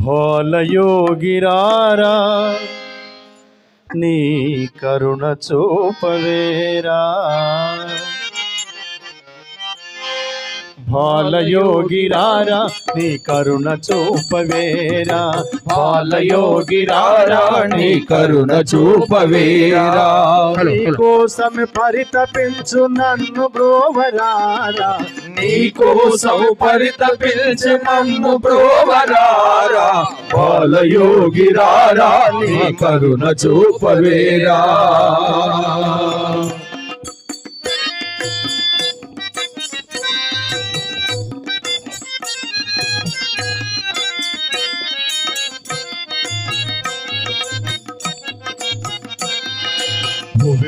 భోల యోగిరారా నీ కరుణ చూపవేరా. బాలయోగిరారా నీ కరుణ చూపవేరా. బాలయోగిరారా నీ కరుణ చూపవేరా. నీ కోసం పరితపించు నన్ను బ్రోవరారా. నీ కోసం పరితపించి నన్ను బ్రోవరారా. బాలయోగిరారా నీ కరుణ చూపవేరా.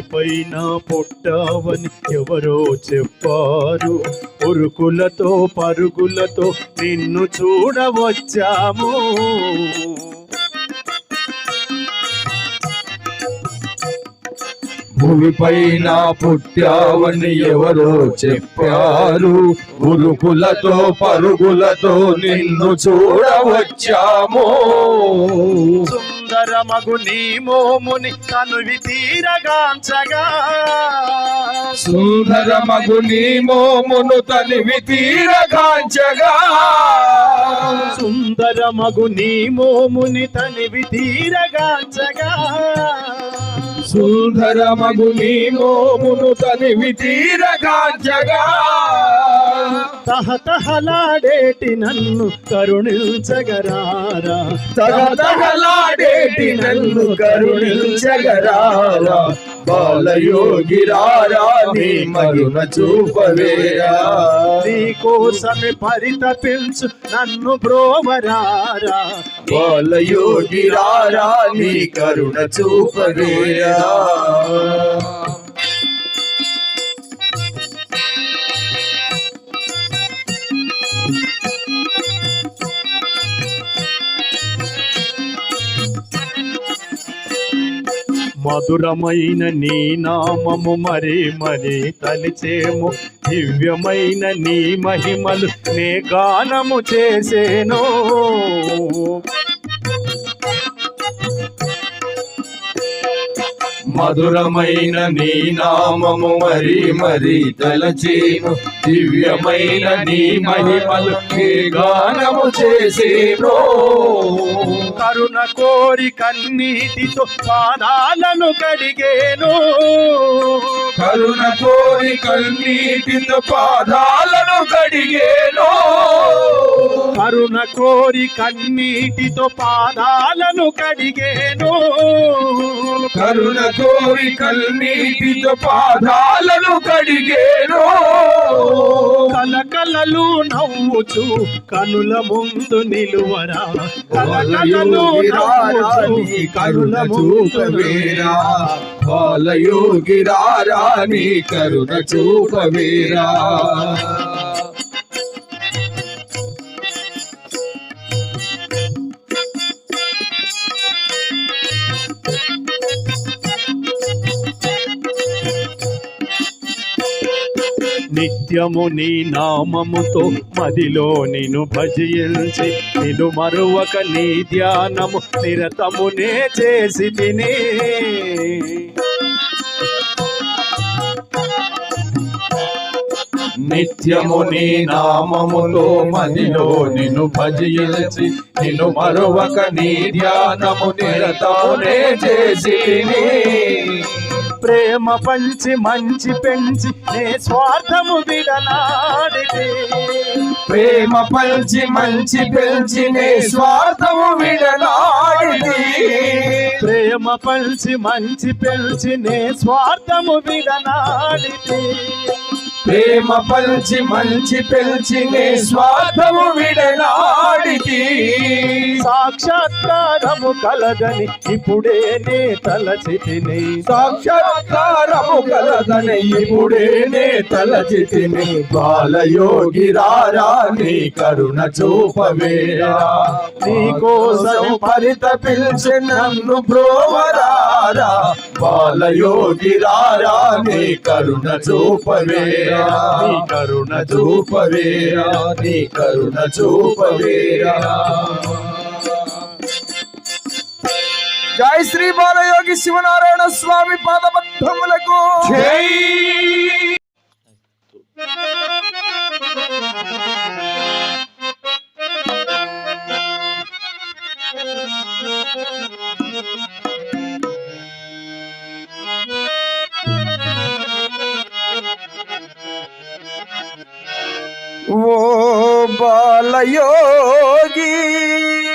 పైన పుట్టావని ఎవరో చెప్పారు. ఉరుకులతో పరుగులతో నిన్ను చూడవచ్చాము. భూమిపైన పుట్టావని ఎవరో చెప్పారు. ఉరుకులతో పరుగులతో నిన్ను చూడవచ్చాము. సుందరమగు నీ మోముని కనువి తీరగాంచగా. సుందర మగుని మోమును తనివి తీరగాంచగా. సుందరమగు నీ మోముని తనివి తీరగాంచగా. సుందర మగుని మోమును తనివి తీరగాంచగా తహతహలాడేటి నన్ను కరుణించగరారా? తగతగలాడేటి నన్ను కరుణించగరారా? బాలయోగిరారా నీ మరుణ చూపవేరా. నీ కోసమే పరితపించు నన్ను బ్రోవరారా. బాలయోగిరారా నీ కరుణ చూపవేరా. మధురమైన నీ నామము మరి మరీ తలిచేము. దివ్యమైన నీ మహిమలు నే గానము చేసేను. మధురమైన నీ నామము మరి మరి తలచేను. దివ్యమైన నీ మహిమలు నీ గానము చేసేను. కరుణ కోరి కన్నీటితో పాదాలను కడిగేను. కరుణ కోరి కన్నీటితో పాదాలను కడిగేను. కరుణ కోరి కన్నీటితో పాదాలను కడిగేను. కరుణ కోరి కన్నీటితో పాదాలను కడిగేను కలకలలు నవ్వుచు కనుల ముందు నిలువరా. కలకలలు నవ్వుచు కనుల ముందు నిలువరా. బాలయోగిరారా నీ కరుణ చూపవేరా. నిత్యము నీ నామముతో మదిలో నిను భజించి నిను మరువక నీ ధ్యానము నిరతమునే చేసి తిని. నిత్యము నీ నామములో మదిలో నిన్ను భజించి నిన్ను మరొక నీ ధ్యానము నిరతమునే చేసి ప్రేమ పంచి మంచి పెంచి నే స్వార్థము విడనాడితే. ప్రేమ పంచి మంచి పెంచి నే స్వార్థము విడనాడి ప్రేమ పంచి మంచి పెంచి నే స్వార్థము విడనాడితే. ప్రేమ పంచి మంచి పెంచి నే స్వార్థము విడనాడితి. సాక్షాత్కారము కలదని ఇప్పుడే నే తలచితిని సాక్షాత్కారము కలదని ఇప్పుడే నే తలచితిని బాలయోగి రారా నీ కరుణ చూపవేరా. నీకోసం పరితపించి నన్ను బ్రోవరారా. బాలయోగి రారా నీ కరుణ చూపవేరా. నీ కరుణ చూపవేరా నీ కరుణ చూపవేరా. జై శ్రీ బాలయోగి శివనారాయణ స్వామి పాదబద్ధములకు ఓ బాలయోగి లీలామానుష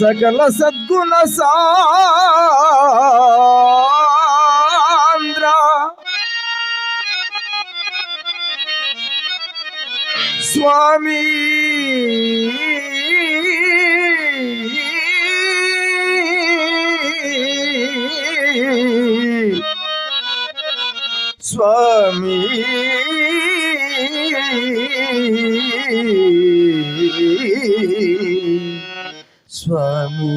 సకల సద్గుణ సాంద్ర. స్వామి. స్వామి. Thank స్వామి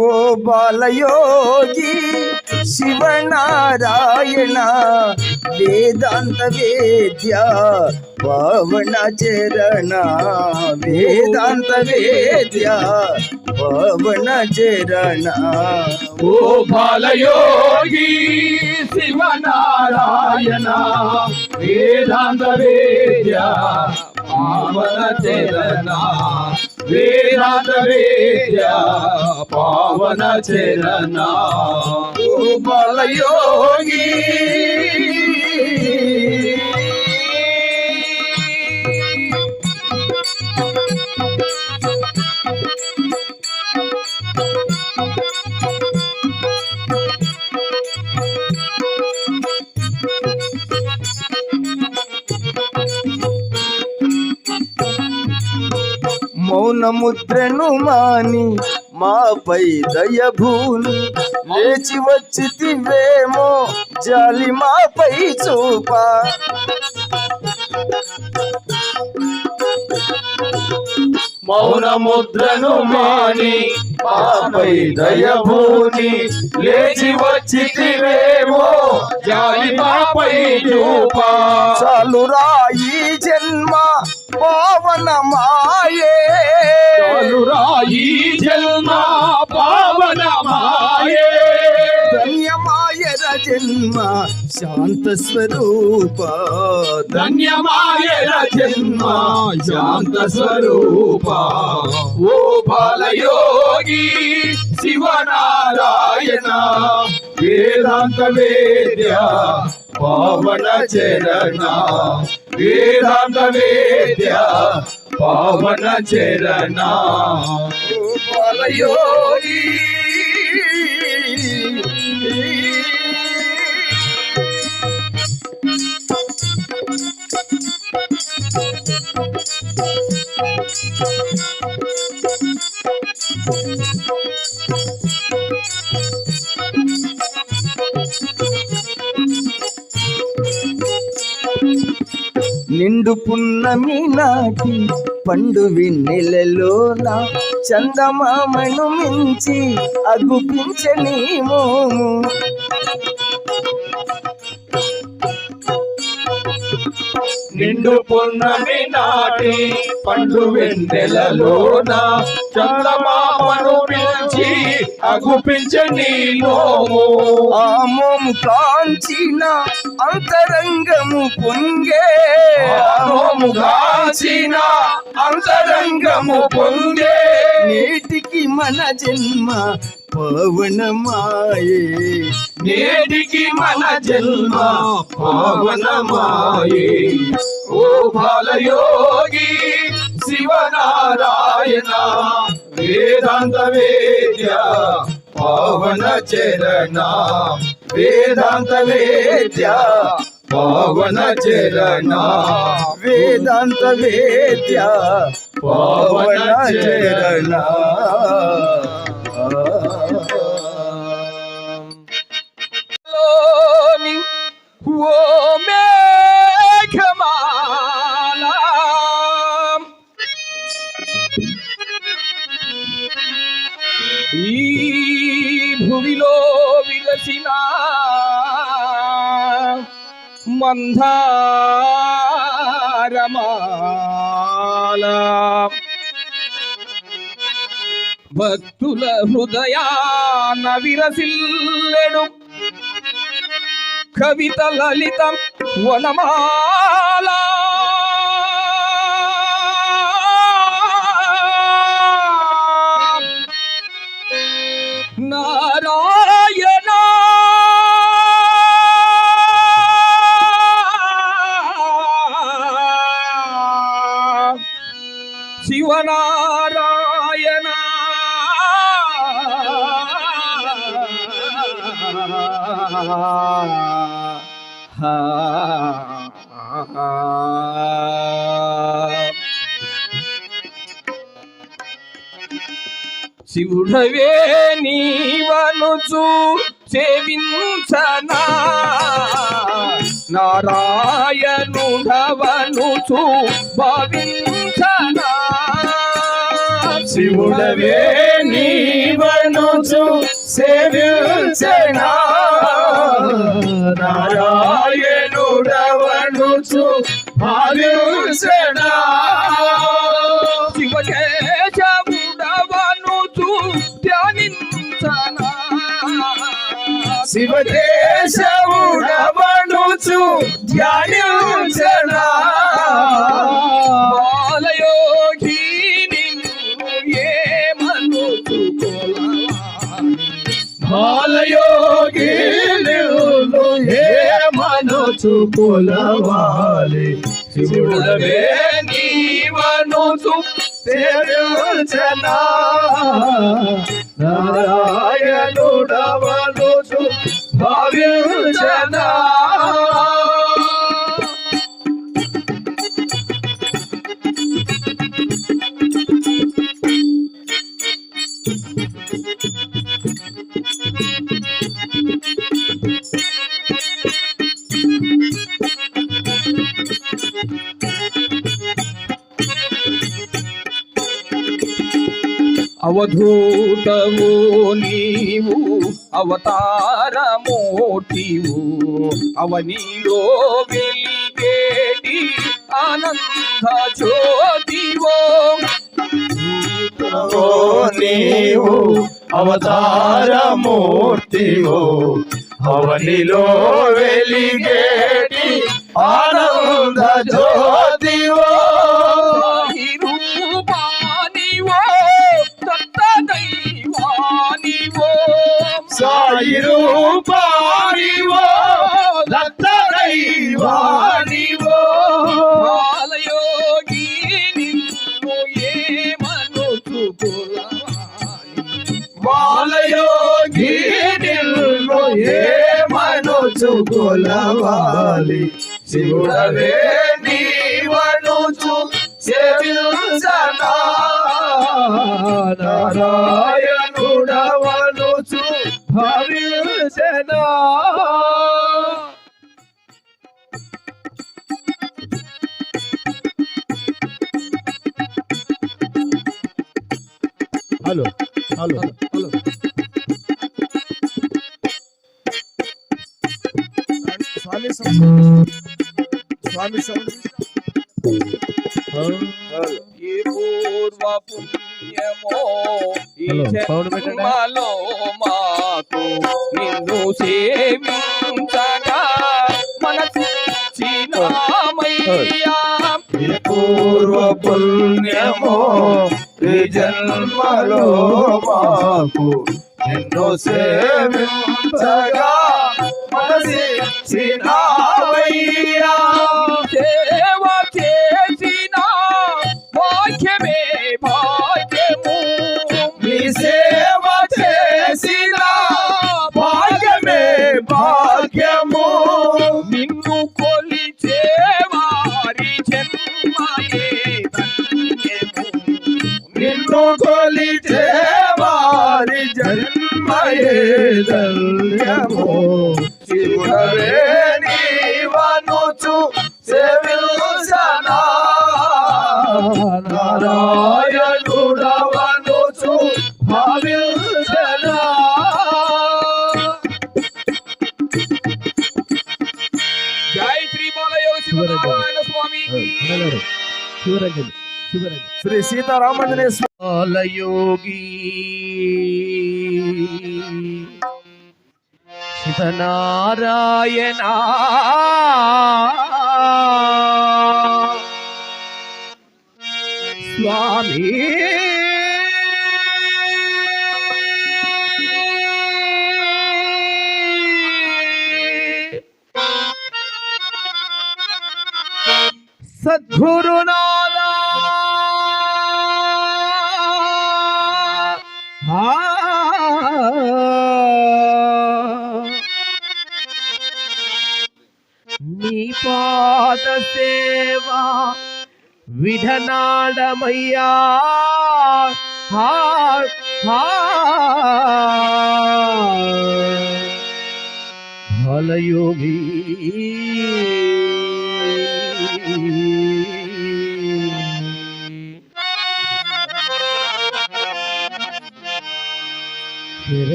ఓ బాలయోగి శివనారాయణ వేదాంత వేద్య పవన చరణ వేదాంత వేద్య. పవన చరణ. ఓ బాలయోగి శివనారాయణ వేదాంత వేద్య పావన చరణ. వేదాంత వేద్య పావన చరణ. ఓ బాలయోగి మౌనముద్రను మాని మాపై దయభూని లేచి వచ్చితివేమో జాలి మాపై చూపా. మౌన ముద్రను మాని పాపై దయభూని లేచి వచ్చితివేమో జాలి పాపై చూపా. చాలు రాయి జన్మ పవన మాయే చాలురాయి జన్మ పావన మాయే ధన్యమాయర జన్మ శాంత స్వరూప ధన్యమాయన జన్మ శాంత స్వరూప ఓ బాలయోగి శివనారాయణ వేదాంత వేద్య పవన చరణ వేదాంత వేద్య పవన చరణ బాలయోగి నిండు పున్నమి నాటి పండు వెన్నెలలోన చందమామను మించి అగుపించని మోము. నిండు పున్నమి నాటి పండు వెన్నెలలోన చందమామను పిలిచి అగుపించని నోము ఆ మోము కాంచిన అంతరంగము పొంగే. నోముగాచిన అంతరంగము పొందే నేటికి మన జన్మ పవనమాయే. నేటికి మన జన్మ పవనమాయే. ఓ బాలయోగి శివనారాయణ వేదాంత వేద్య పవన చరణ. వేదాంత వేద్య పవన చరణ. వేదాంత వేద్య పవన చరణ. మందారమాల భక్తుల హృదయాన విరసిల్లెడు కవిత లలితం వనమాలా. శివనారాయణ శివుడవే నీవనుచు సేవించనా? నారాయణుడవనుచు భావించనా? శివుడవే నీవనుచు సేవించనా నారాయణుడవనుచు భావించనా శివకేశవుడవనుచు ధ్యానించనా. బాలయోగి బాలయోగి నిన్ను ఏమనుచు కొలవాలి శివుడవే నీవనుచు సేవించనా నారాయణుడవనుచు భావించనా అవధూతము నీవు అవతారమోటివు అవనిలో వెలిగేటి ఆనంద జ్యోతివో. నీవు అవతారమూర్తివో. అవనిలో వెలిగేటి ఆనంద జ్యోతి రూపానివో దత్త దైవానివో బాలయోగి నిన్ను ఏమనుచు కొలవాలి బాలయోగి నిన్ను ఏమనుచు కొలవాలి శివుడవే నీవనుచు సేవించనా నారాయణుడవనుచు భవించనా hello hello hello Swami Swami ఏ పూర్వ పుణ్యమో ఈ. జన్మలో మాకు నిన్ను సేవించగా ఈ పూర్వ పుణ్యమో ఈ జన్మలో మాకు నిన్ను సేవించగా మనసిచ్చినావయ్యా సేవ మాయే ధన్యమో శివుడవే నీవనుచు సేవిల్సనా నారాయణుడవనుచు భావిల్సనా శ్రీ బాలయోగ శివనారాయణ శివనారాయణ స్వామి సద్గురునాథ నీ విధనాడమయ్యా హా హా. బాలయోగి.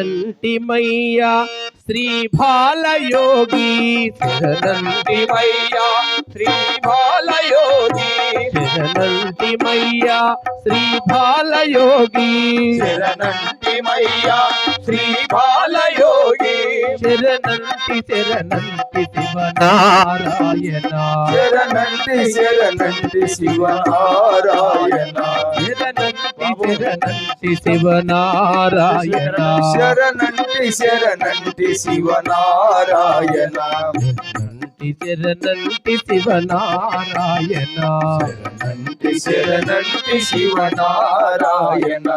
శరణంటిమయ్యా శ్రీ బాలయోగి. శరణంటిమయ్యా శ్రీ బాలయోగి శరణంటిమయ్యా శ్రీ బాలయోగి శరణంటిమయ్యా శ్రీ బాలయోగి శరణంటి శరణంటి శివనారాయణ. శరణంటి శరణంటి శివనారాయణ. శరణంటి శరణంటి శివనారాయణ. శరణంటి శరణంటి శివనారాయణ. శరణంటి శివనారాయణ. శరణంటి శరణంటి శివనారాయణ.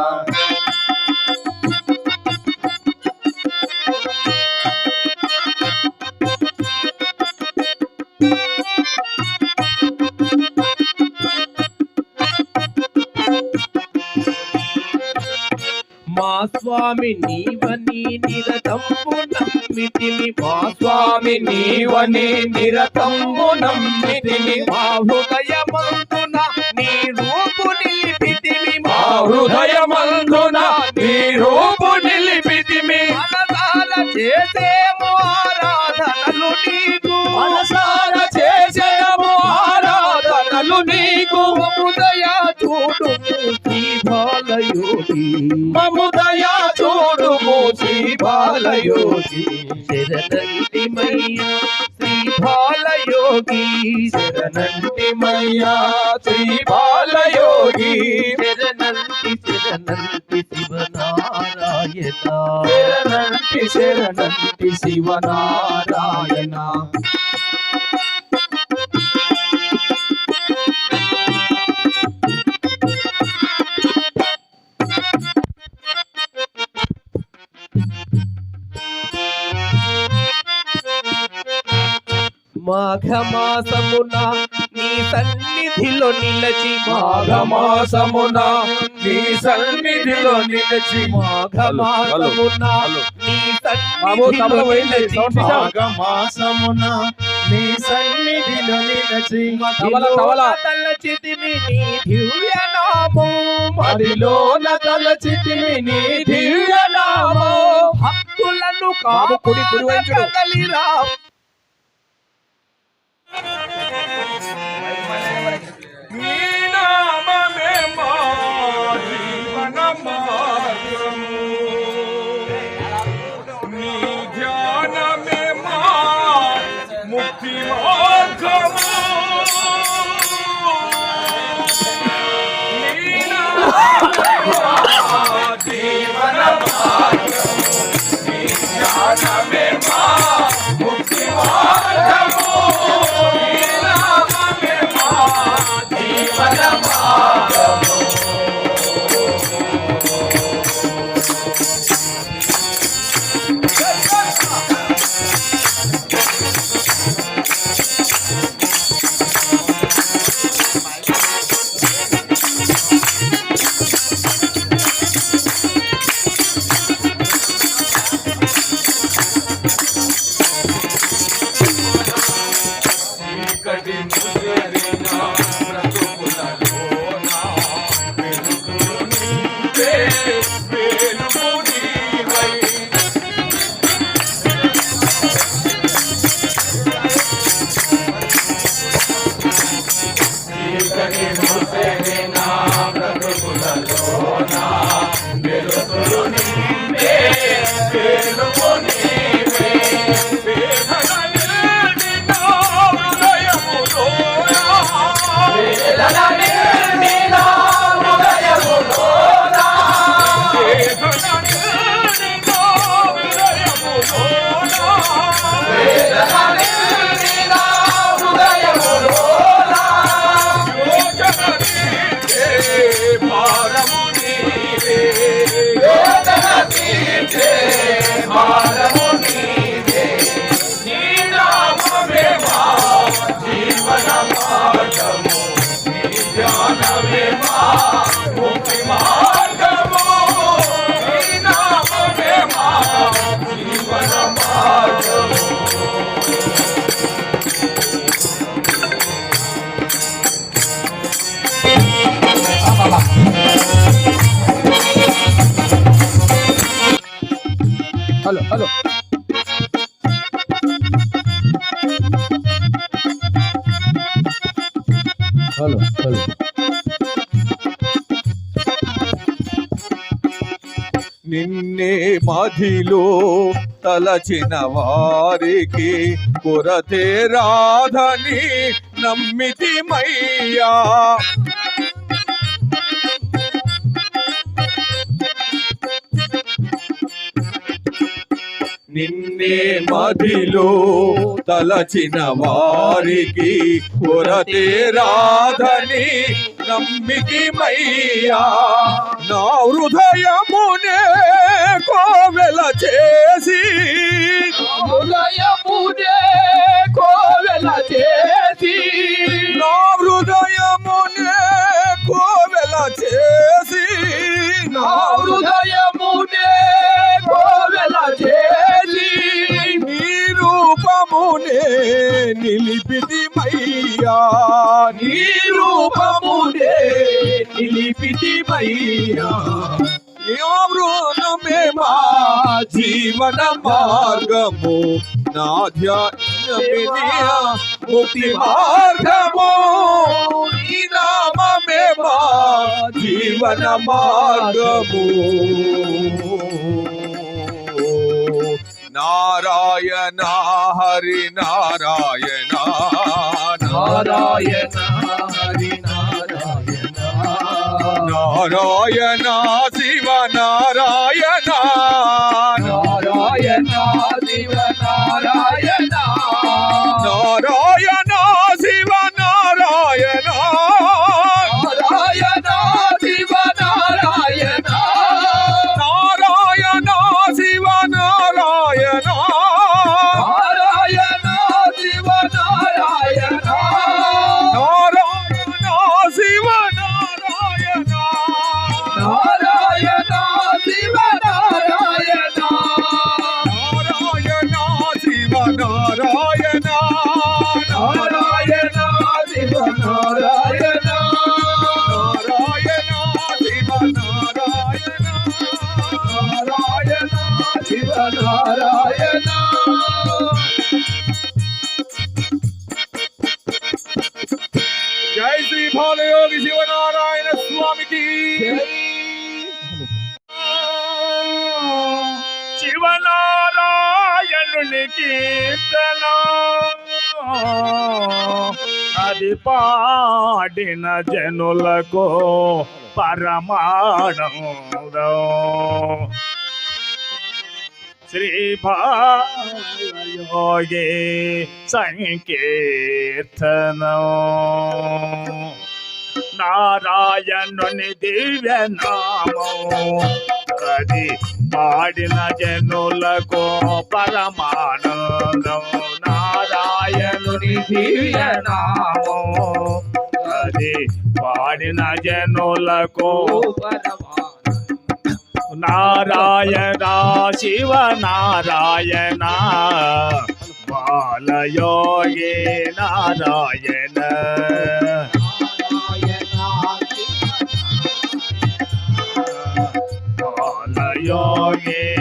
స్వామి నీవని నిరతంబు నమ్మితిని మా స్వామి నీవని నిరతంబు నమ్మితిని మా హృదయమంతున నీ రూపు నిలిపితిమి మా హృదయమందున నీ రూపు నిలిపితిమి మనసాల చేసేము ఆరాధనలు నీకు. మనసార చేసేము ఆరాధనలు నీకు. హృదయ చూడు బాలయోగి. మముదయా చూడుము శ్రీ బాలయోగి. శరణంటి మయ్యా శ్రీ బాలయోగి. శరణంటి మయ్యా శ్రీ బాలయోగి. శరణంటి శరణంటి శివనారాయణ. శరణంటి శరణంటి శివనారాయణ. మాఘమాసమున నీ సన్నిధిలో నిలచి మాఘమాసమున నీ సన్నిధిలో నిలిచి మాఘమాసమున నీ సన్నిధిలో? మాఘమాసమున నీ సన్నిధిలో నిలచి. తలచితిమి నీ దివ్య నామం మదిలోన తలచితిమి నీ దివ్య నామో భక్తులను బాబు, కుడి, కుడి వైపు చూడు. కదలిరా నీ మధిలో తలచిన వారికి కొరతే రాధని నమ్మితి మయ్యా. నిన్నే మదిలో తలచిన వారికి కొరతే రాధని నమ్మితి మయ్యా నా హృదయమునే కోవెల చేసి. హృదయమునే కోవెల చేసి. నా హృదయమునే కోవెల చేసి. నా హృదయమునే కోవెల చేసి. నీ రూపమునే నిలిపితి మయ్యా నీ రూపమునే నిలిపితి మయ్యా మా జీవన మార్గము. నా ధ్యానమినియ ముక్తి మార్గము. ఈ నామమే మా జీవన మార్గము. నారాయణ హరి నారాయణ. నారాయణ నారాయణ శివ నారాయణ. నారాయణ శివ పాడిన జనులకు పరమాణం శ్రీభాయోగి సంకీర్తనం. నారాయణుని దివ్య నామం అది పాడిన జనులకు పరమానందం నారాయణుని దివ్య నామం అది పాడిన జనులకు నారాయణ శివ నారాయణ బాలయోగి నారాయణ yo ye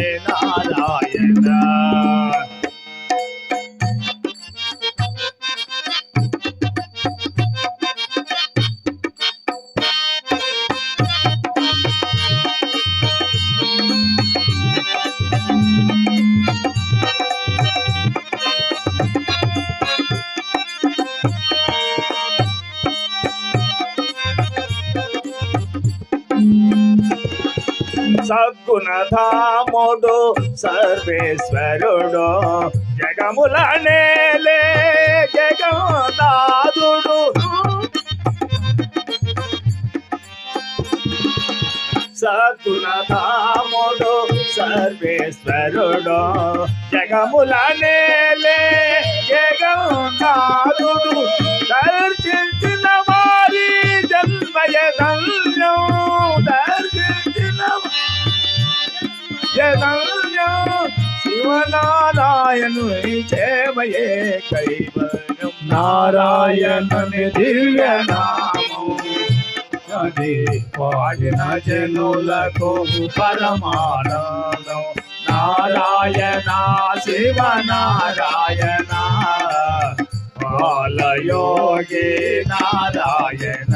సద్గుణధాముడు సర్వేశ్వరుడు. జగముల నేలే జగన్నాథుడు. సద్గుణధాముడు సర్వేశ్వరుడు. జగముల నేలే జగన్నాథుడు. దర్శించిన వారి జన్మయ ధన్యం జగన్యం శివనారాయణు సేవయే కైవల్యం. నారాయణుని దివ్య నామం. అది పాడిన జనులకు పరమానందం. నారాయణ శివ నారాయణ బాలయోగి నారాయణ.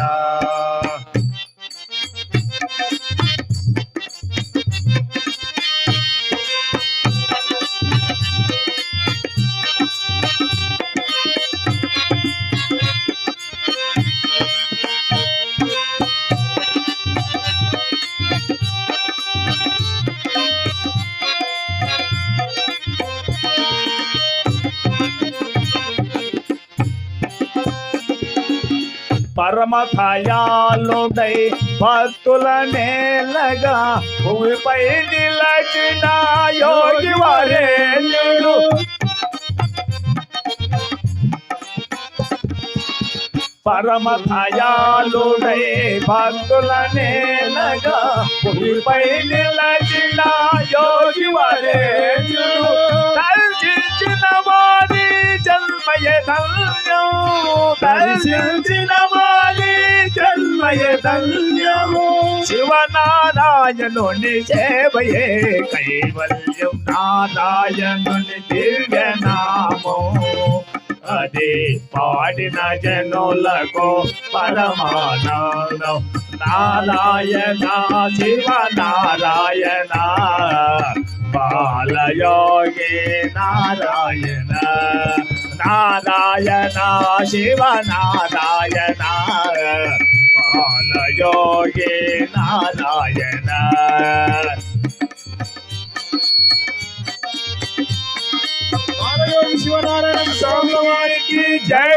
పరమ దయాళుడై భక్తుల నేలగా భూమిపై నిలచిన యోగి వరేణ్యుడు పరమ దయాళుడై భక్తుల నేలగా భూమిపై నిలచిన యోగి వరేణ్యుడు దర్శించిన వారి జన్మయ ధన్యం దర్శించిన వారి జన్మయ ధన్యము. శివనారాయణుని సేవయే కైవల్యం. నారాయణుని దివ్యనాము అదే పాడిన జనులకు పరమానందం. నారాయణ శివ నారాయణ బాలయోగి నారాయణ. నారాయణ శివ నారాయణ బాలయోగి నారాయణ బాలయోగి శివనారాయణ స్వామి వారికి జై